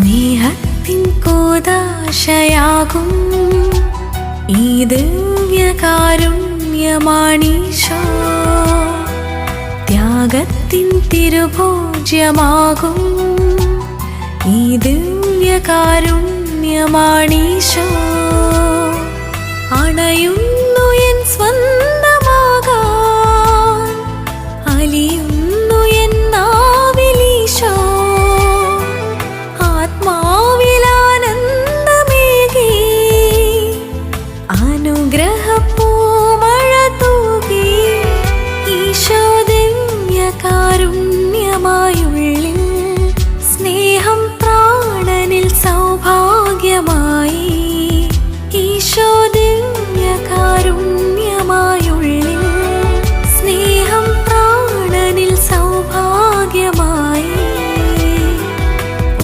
സ്നേഹത്തിൻ കോദാശയാകും. ഈ ദിവ്യകാരുണ്യമാണീശോ. ത്യാഗത്തിൻ തിരുഭോജ്യമാകും. ഈ ദിവ്യകാരുണ്യമാണീശോ. അണയും കാരുണ്യമായുള്ള